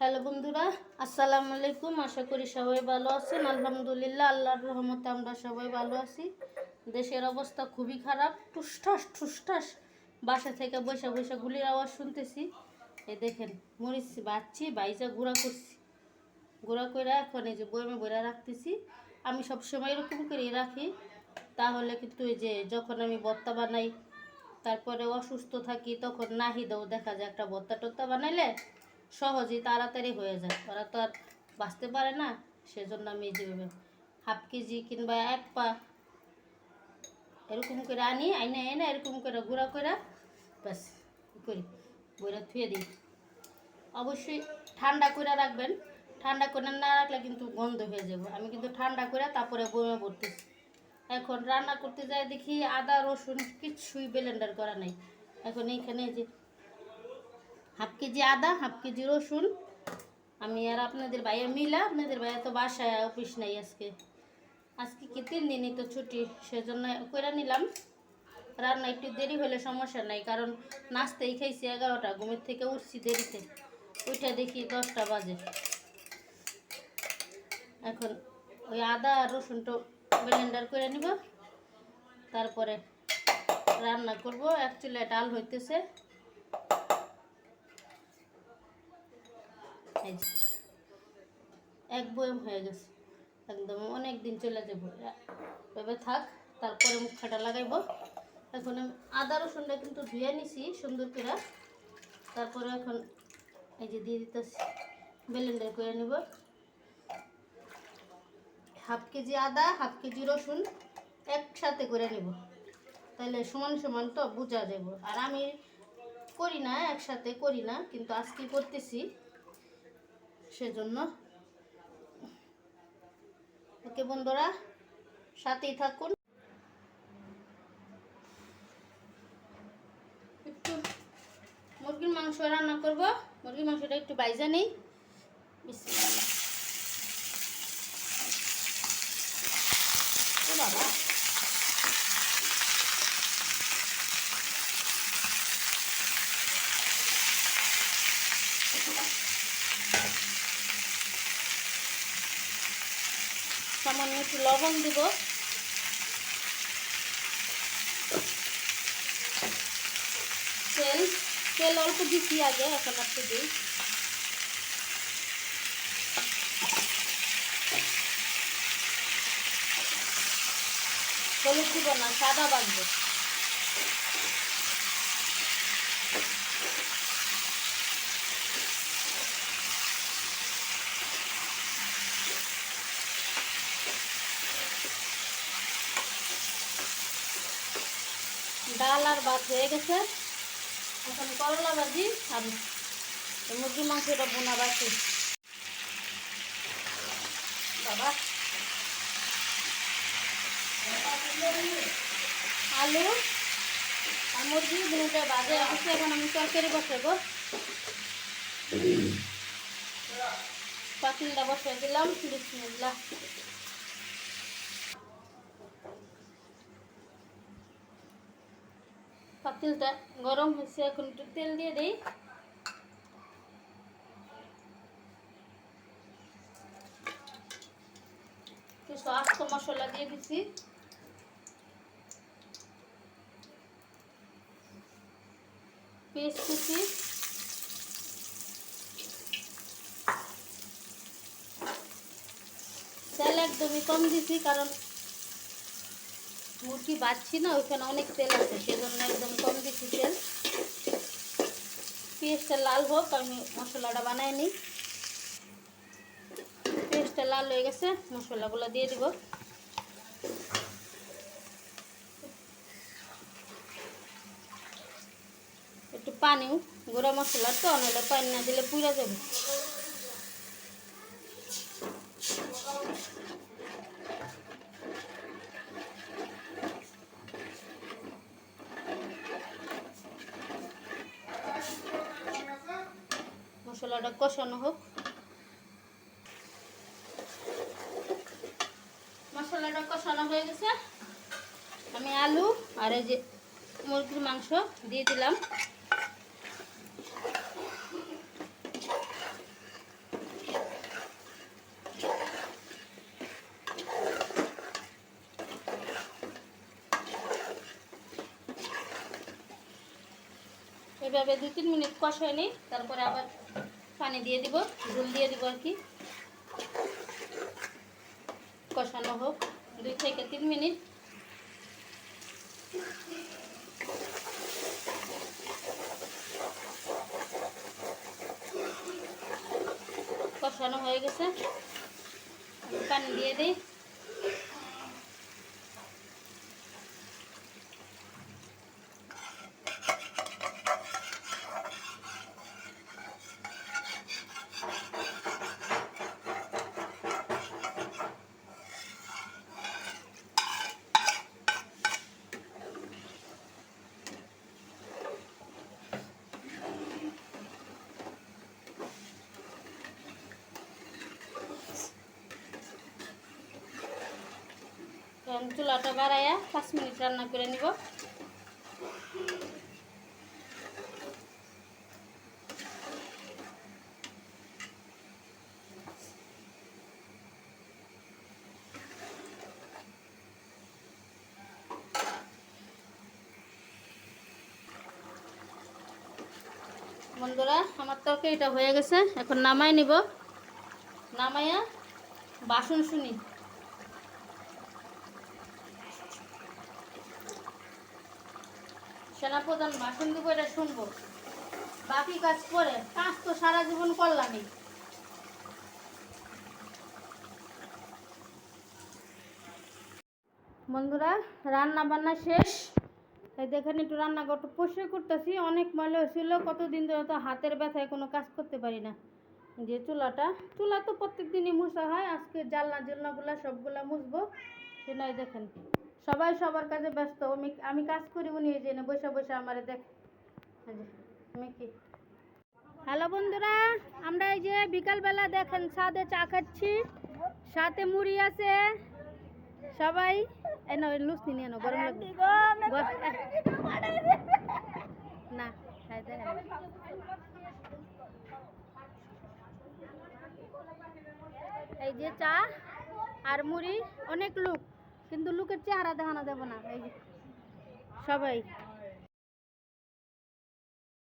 Hello বন্ধুরা, আসসালামু আলাইকুম। আশা করি সবাই ভালো আছেন। আলহামদুলিল্লাহ, আল্লাহর রহমতে আমরা সবাই ভালো আছি। দেশের অবস্থা খুবই খারাপ। টুসঠাস ঠুসঠাস বাসা থেকে বৈশা বৈশা গুলির আওয়াজ শুনতেছি। এই দেখেন, মরিচ বাচ্ছি বাইজা গুঁড়া করছি। গুঁড়া করে এখন এই যে বইমে বইরা রাখতেছি। আমি সবসময় এরকম করেই রাখি। তাহলে কিন্তু এই যে যখন আমি ভর্তা বানাই, তারপরে অসুস্থ থাকি, তখন নাহিদাও দেখা যায় একটা ভর্তা টর্তা বানাইলে সহজেই তাড়াতাড়ি হয়ে যায়। ওরা তো আর বাঁচতে পারে না, সেজন্য আমি যেভাবে হাফ কেজি কিংবা এক পা এরকম করে আনি, আইনে এনে এরকম করে গুঁড়া করে, ব্যাস করি, বইরা থুয়ে দিই। অবশ্যই ঠান্ডা করে রাখবেন। ঠান্ডা করে না রাখলে কিন্তু গন্ধ হয়ে যাবে। আমি কিন্তু ঠান্ডা করে তারপরে বইমে ভরতেছি। এখন রান্না করতে যাই দেখি আদা, রসুন, কিছুই ব্লেন্ডার করা নাই। এখন এইখানে যে হাফ কেজি আদা, হাফ কেজি রসুন। আমি আর আপনাদের ভাইয়া মিলা, আপনাদের ভাইয়া তো বাসায়, অফিস নাই আজকে। আজকে কি তিন দিনই তো ছুটি, সেজন্য করে নিলাম। রান্না একটু দেরি হলে সমস্যা নাই, কারণ নাস্তাই খাইছি এগারোটা, ঘুমের থেকে উঠছি দেরিতে। উঠে দেখি দশটা বাজে। এখন ওই আদা আর রসুনটা ব্লেন্ডার করে নিব। তারপরে রান্না করব। চুলায় ডাল হইতেছে। এক বয়ম হয়ে গেছে। একদম অনেক দিন চলে যাব। এভাবে থাক, তারপরে মুখাটা লাগাইব। এখন আমি আদা রসুনটা কিন্তু ধুয়ে নিছি সুন্দর করে। তারপরে এখন এই যে দিয়ে দিতেছি ব্লেন্ডার করে নিব। হাফ কেজি আদা, হাফ কেজি রসুন একসাথে করে নিব। তাহলে সমান সমান তো বোঝা যাব আর আমি করি না, একসাথে করি না, কিন্তু আজকে করতেছি। সেজন্য। ওকে বন্ধুরা, সাথেই থাকুন। একটু মুরগির মাংস রান্না করব। মুরগির মাংসটা একটু বাইজা নেই। ও বাবা সামান্য একটু লবণ দিব। তেল তেল অল্প দিচ্ছি আগে, এখন একটু দিই। হলুদ দিব না, সাদা বাঁধবো ডাল আর ভাত হয়ে গেছে। এখন করলা ভাজি আর মুরগি মাংসটা বোনা বাকি। বাবা। আলু আর মুরগি দুটো বাজে রাখছি এখন আমি তরকারি বসাবো। পাতিলটা বসে দিলাম, বিসমিল্লাহ। পাতিলটা গরম হয়েছে এখন একটু তেল দিয়ে দিই কিছু আস্ত মশলা দিয়ে দিছি পেস্ট দিছি তেল একদমই কম দিছি কারণ মুরগি বাচ্ছি না, ওইখানে অনেক তেল আছে, সেজন্য একদম কম দিচ্ছি তেল। পেঁয়াজটা লাল হোক, আমি মশলাটা বানাই নিই। পেঁয়াজটা লাল হয়ে গেছে, মশলাগুলো দিয়ে দিব। একটু পানিও গুঁড়া মশলা তো নাহলে পানি না দিলে পুড়ে যাবে। মশলাটা কষানো হোক। মশলাটা কষানো হয়ে গেছে। আমি আলু আর এই যে মুরগির মাংস দিয়ে দিলাম। এভাবে দু তিন মিনিট কষায় নিই তারপরে আবার পানি দিয়ে দিব, ঝুল দিয়ে দিব আর কি। কষানো হোক, দুই থেকে তিন মিনিট। কষানো হয়ে গেছে। পানি দিয়ে দিই। এখন চুলাটা বাড়াইয়া পাঁচ মিনিট রান্না করে নিব। বন্ধুরা, আমার তরকারিটা হয়ে গেছে, এখন নামাই নিব। নামাইয়া বাসন শুনি সেনাপ্রধান ভাষণ দিব, এটা শুনব। বাকি কাজ করে, কাজ তো সারা জীবন করলামই। বন্ধুরা রান্না বান্না শেষ দেখেন, একটু রান্নাঘরটা পরিষ্কার করতেছি। অনেক ময়লা হয়েছিল, কতদিন ধরে তো হাতের ব্যথায় কোনো কাজ করতে পারি না। যে চুলাটা, চুলা তো প্রত্যেক দিনই মুছা হয়, আজকে জানলা জানলাগুলা সবগুলা মুছবো। সেটাই দেখেন। সবাই সবার কাজে ব্যস্ত। আমি আমি কাজ করি উনি এনে বসে বসে আমার দেখ। আমি কি? হ্যালো বন্ধুরা আমরা এই যে বিকালবেলা দেখেন ছাদে চা খাচ্ছি সাথে মুড়ি আছে। সবাই এই না লুচি নিয়ে নাও গরম লাগবে। না এই যে চা আর মুড়ি অনেক লোক। কিন্তু লোকের চেহারা দেখানো যাবে না এই সবাই।